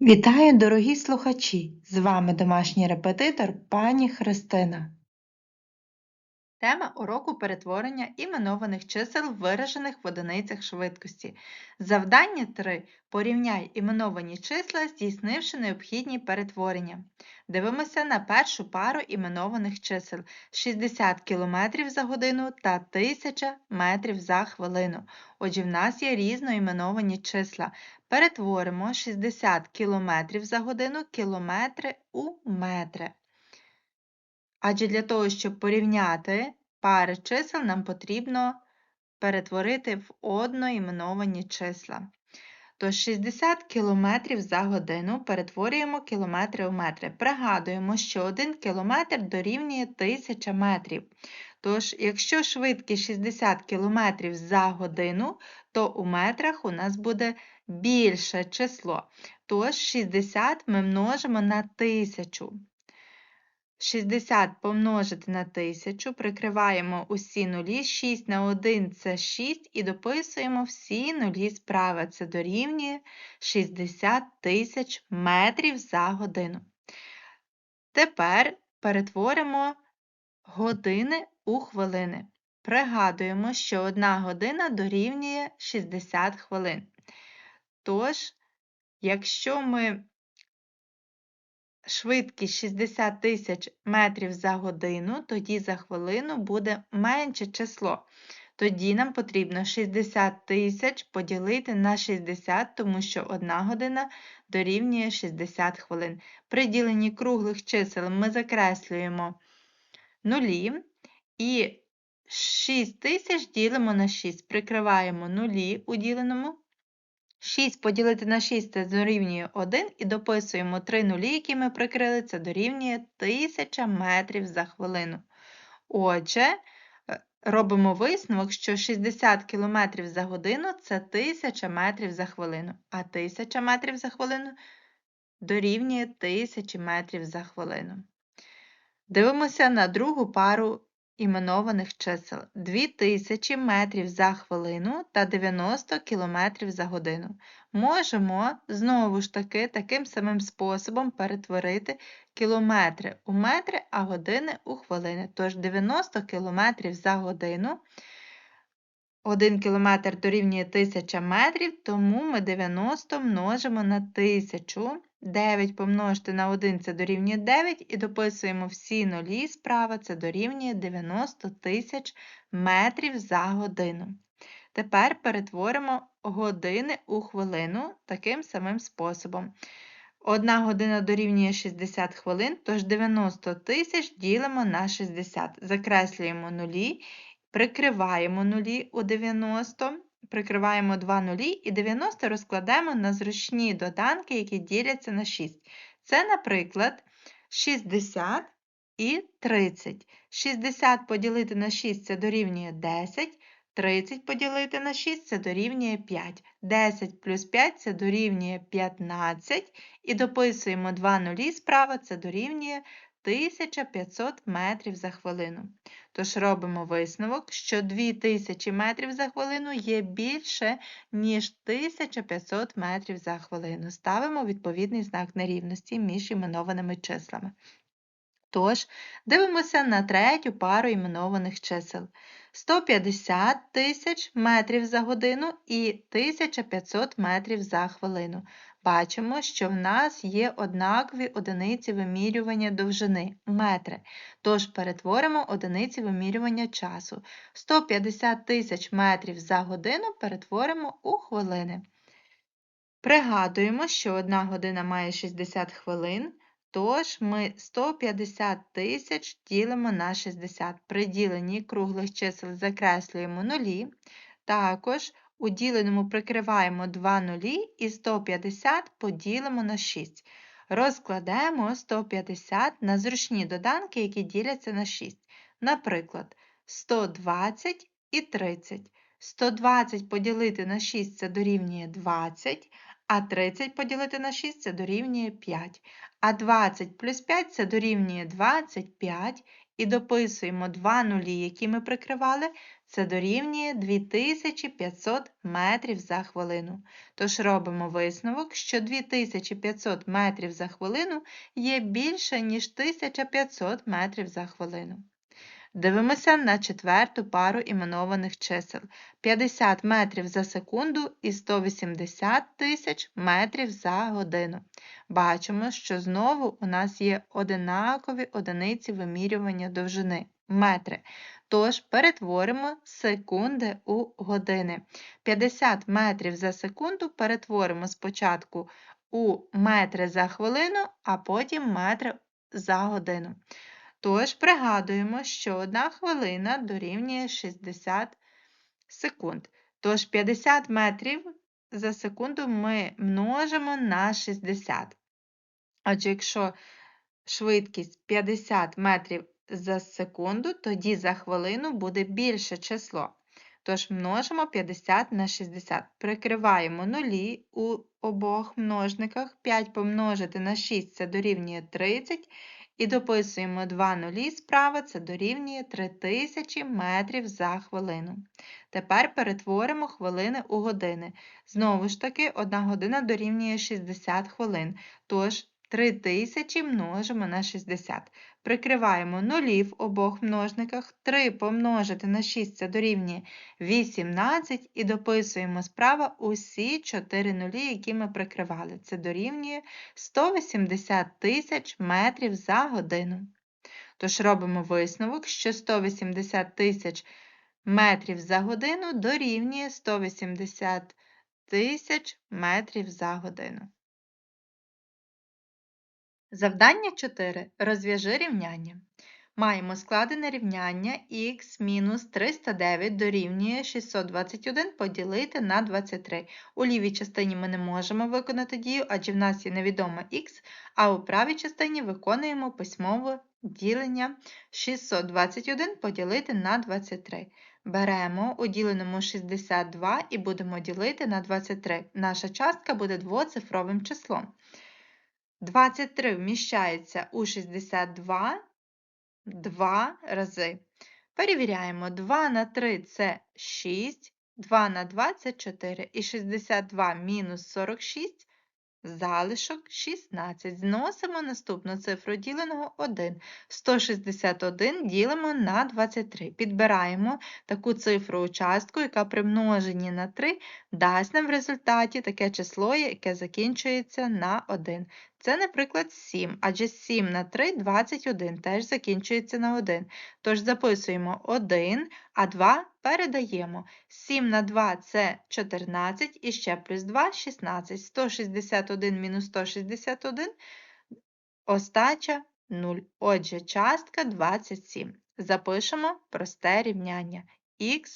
Вітаю, дорогі слухачі! З вами домашній репетитор пані Христина. Тема уроку перетворення іменованих чисел, виражених в одиницях швидкості. Завдання 3. Порівняй іменовані числа, здійснивши необхідні перетворення. Дивимося на першу пару іменованих чисел 60 км за годину та 1000 метрів за хвилину. Отже, в нас є різноіменовані числа. Перетворимо 60 км за годину кілометри у метри. Адже для того, щоб порівняти пари чисел, нам потрібно перетворити в одноіменовані числа. Тож 60 км за годину перетворюємо кілометри у метри. Пригадуємо, що 1 кілометр дорівнює 1000 метрів. Тож, якщо швидкість 60 км за годину, то у метрах у нас буде більше число. Тож 60 ми множимо на 1000. 60 помножити на 1000, прикриваємо усі нулі, 6 на 1 це 6 і дописуємо всі нулі справа. Це дорівнює 60 тисяч метрів за годину. Тепер перетворимо години у хвилини. Пригадуємо, що 1 година дорівнює 60 хвилин. Тож, якщо ми швидкість 60 тисяч метрів за годину, тоді за хвилину буде менше число. Тоді нам потрібно 60 тисяч поділити на 60, тому що 1 година дорівнює 60 хвилин. При діленні круглих чисел ми закреслюємо нулі і 6 тисяч ділимо на 6, прикриваємо нулі у діленому 6 поділити на 6 це дорівнює 1 і дописуємо 3 нулі, які ми прикрили, це дорівнює 1000 метрів за хвилину. Отже, е, робимо висновок, що 60 км за годину це 1000 метрів за хвилину, а 1000 метрів за хвилину дорівнює 1000 метрів за хвилину. Дивимося на другу пару іменованих чисел 2000 метрів за хвилину та 90 км за годину. Можемо знову ж таки таким самим способом перетворити кілометри у метри, а години у хвилини. Тож 90 км за годину. 1 кілометр дорівнює 1000 метрів, тому ми 90 множимо на 1000. 9 помножити на 1 це дорівнює 9, і дописуємо всі нулі справа, це дорівнює 90 тисяч метрів за годину. Тепер перетворимо години у хвилину таким самим способом. Одна година дорівнює 60 хвилин, тож 90 тисяч ділимо на 60. Закреслюємо нулі, прикриваємо нулі у 90 прикриваємо два нулі і 90 розкладаємо на зручні доданки, які діляться на 6. Це, наприклад, 60 і 30. 60 поділити на 6 це дорівнює 10. 30 поділити на 6 це дорівнює 5. 10 плюс 5 це дорівнює 15. І дописуємо 2 нулі справа, це дорівнює 1500 метрів за хвилину. Тож робимо висновок, що 2000 метрів за хвилину є більше, ніж 1500 метрів за хвилину. Ставимо відповідний знак нерівності між іменованими числами. Тож, дивимося на третю пару іменованих чисел. 150 тисяч метрів за годину і 1500 метрів за хвилину. Бачимо, що в нас є однакові одиниці вимірювання довжини метри. Тож перетворимо одиниці вимірювання часу. 150 тисяч метрів за годину перетворимо у хвилини. Пригадуємо, що одна година має 60 хвилин. Тож ми 150 тисяч ділимо на 60. При діленні круглих чисел закреслюємо нулі. Також у діленому прикриваємо 2 нулі і 150 поділимо на 6. Розкладаємо 150 на зручні доданки, які діляться на 6. Наприклад, 120 і 30. 120 поділити на 6 це дорівнює 20, а 30 поділити на 6 це дорівнює 5. А 20 плюс 5 це дорівнює 25, і дописуємо два нулі, які ми прикривали, це дорівнює 2500 метрів за хвилину. Тож робимо висновок, що 2500 метрів за хвилину є більше, ніж 1500 метрів за хвилину. Дивимося на четверту пару іменованих чисел 50 метрів за секунду і 180 тисяч метрів за годину. Бачимо, що знову у нас є одинакові одиниці вимірювання довжини метри. Тож перетворимо секунди у години. 50 метрів за секунду перетворимо спочатку у метри за хвилину, а потім метри за годину. Тож пригадуємо, що 1 хвилина дорівнює 60 секунд. Тож 50 метрів за секунду ми множимо на 60. Адже якщо швидкість 50 метрів за секунду, тоді за хвилину буде більше число. Тож множимо 50 на 60. Прикриваємо нулі у обох множниках. 5 помножити на 6 це дорівнює 30. І дописуємо 2 нулі справа, це дорівнює 3000 метрів за хвилину. Тепер перетворимо хвилини у години. Знову ж таки, 1 година дорівнює 60 хвилин. Тож 3000 множимо на 60. Прикриваємо нулі в обох множниках. 3 помножити на 6 це дорівнює 18 і дописуємо справа усі 4 нулі, які ми прикривали. Це дорівнює 180 тисяч метрів за годину. Тож робимо висновок, що 180 тисяч метрів за годину дорівнює 180 тисяч метрів за годину. Завдання 4. Розв'яжи рівняння. Маємо складене рівняння х мінус 309 дорівнює 621 поділити на 23. У лівій частині ми не можемо виконати дію, адже в нас є невідома х, а у правій частині виконуємо письмове ділення 621 поділити на 23. Беремо у діленому 62 і будемо ділити на 23. Наша частка буде двоцифровим числом. 23 вміщається у 62 2 рази. Перевіряємо 2 на 3 це 6, 2 на 2 це 4 і 62 мінус 46 Залишок 16. Зносимо наступну цифру діленого 1. 161 ділимо на 23. Підбираємо таку цифру участку, яка при множенні на 3 дасть нам в результаті таке число, яке закінчується на 1. Це, наприклад, 7, адже 7 на 3 21 теж закінчується на 1. Тож записуємо 1, а 2 передаємо. 7 на 2 це 14 і ще плюс 2 16. 161 мінус 161, остача 0. Отже, частка 27. Запишемо просте рівняння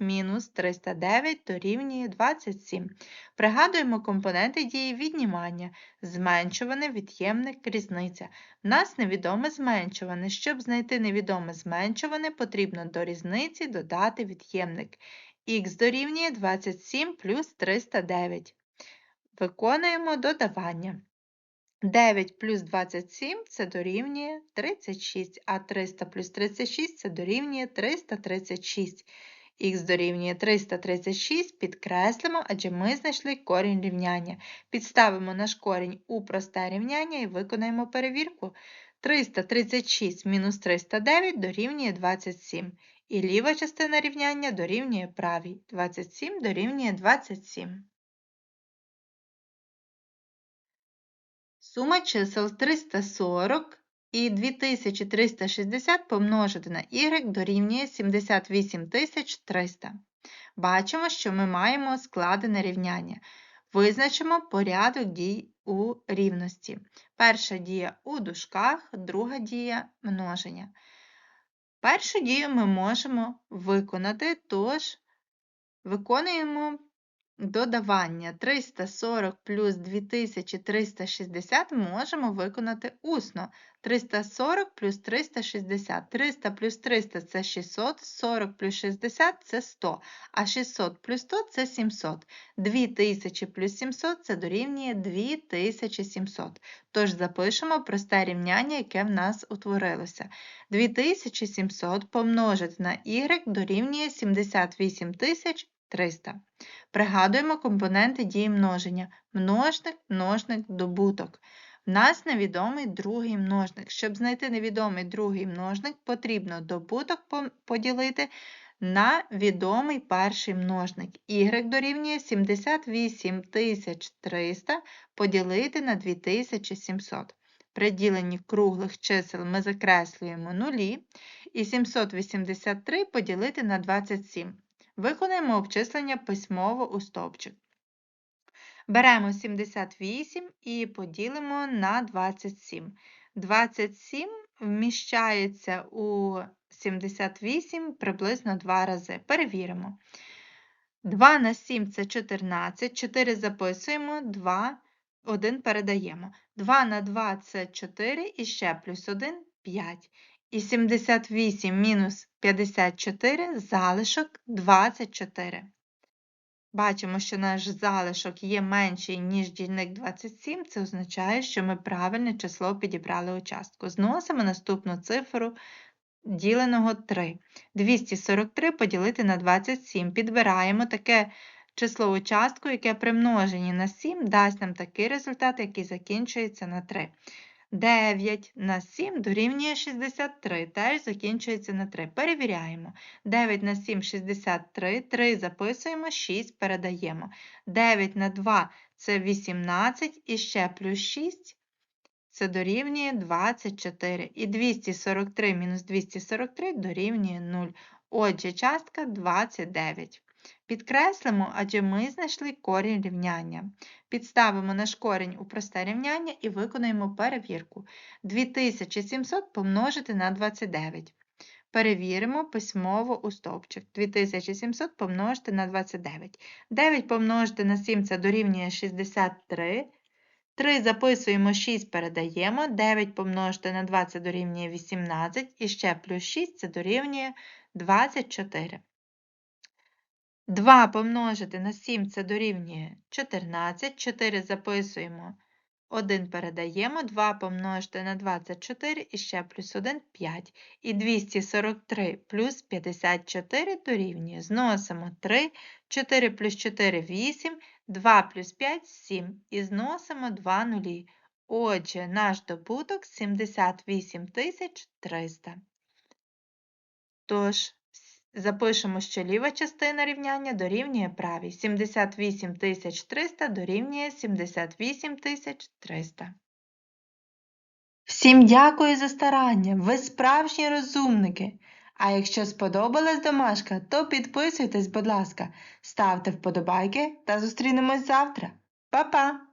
мінус 309 дорівнює 27. Пригадуємо компоненти дії віднімання, зменшуване від'ємник різниця. В нас невідоме зменшуване. Щоб знайти невідоме зменшуване, потрібно до різниці додати від'ємник. Х дорівнює 27 плюс 309. Виконуємо додавання. 9 плюс 27 це дорівнює 36, а 300 плюс 36 це дорівнює 336. Х дорівнює 336, підкреслимо, адже ми знайшли корінь рівняння. Підставимо наш корінь у просте рівняння і виконаємо перевірку. 336 мінус 309 дорівнює 27. І ліва частина рівняння дорівнює правій. 27 дорівнює 27. Сума чисел 340 і 2360 помножити на y дорівнює 78300. Бачимо, що ми маємо складене рівняння. Визначимо порядок дій у рівності. Перша дія у дужках, друга дія множення. Першу дію ми можемо виконати, тож виконуємо Додавання 340 плюс 2360 можемо виконати усно. 340 плюс 360. 300 плюс 300 – це 600, 40 плюс 60 – це 100, а 600 плюс 100 – це 700. 2000 плюс 700 – це дорівнює 2700. Тож запишемо просте рівняння, яке в нас утворилося. 2700 помножити на y дорівнює 78300. Пригадуємо компоненти дії множення. Множник, множник, добуток. В нас невідомий другий множник. Щоб знайти невідомий другий множник, потрібно добуток поділити на відомий перший множник. Y дорівнює 78300 поділити на 2700. При діленні круглих чисел ми закреслюємо нулі і 783 поділити на 27. Виконаємо обчислення письмово у стовпчик. Беремо 78 і поділимо на 27. 27 вміщається у 78 приблизно 2 рази. Перевіримо. 2 на 7 це 14, 4 записуємо, 2, 1 передаємо. 2 на 2 це 4 і ще плюс 1 5. І 78 мінус 54 залишок 24. Бачимо, що наш залишок є менший, ніж дільник 27, це означає, що ми правильне число підібрали у частку. Зносимо наступну цифру діленого 3. 243 поділити на 27. Підбираємо таке число у частку, яке при множенні на 7 дасть нам такий результат, який закінчується на 3. 9 на 7 дорівнює 63, теж закінчується на 3. Перевіряємо. 9 на 7 63, 3 записуємо, 6 передаємо. 9 на 2 це 18 і ще плюс 6 це дорівнює 24. І 243 мінус 243 дорівнює 0. Отже, частка 29. Підкреслимо, адже ми знайшли корінь рівняння. Підставимо наш корінь у просте рівняння і виконаємо перевірку. 2700 помножити на 29. Перевіримо письмово у стовпчик. 2700 помножити на 29. 9 помножити на 7 це дорівнює 63. 3 записуємо 6 передаємо. 9 помножити на 2 це дорівнює 18. І ще плюс 6 це дорівнює 24. 2 помножити на 7 це дорівнює 14, 4 записуємо, 1 передаємо, 2 помножити на 24 і ще плюс 1 5. І 243 плюс 54 дорівнює. Зносимо 3, 4 плюс 4 8, 2 плюс 5 7. І зносимо 2 нулі. Отже, наш добуток 78 300. Тож, Запишемо, що ліва частина рівняння дорівнює правій. 78 300 дорівнює 78 300. Всім дякую за старання! Ви справжні розумники! А якщо сподобалась домашка, то підписуйтесь, будь ласка, ставте вподобайки та зустрінемось завтра. Па-па!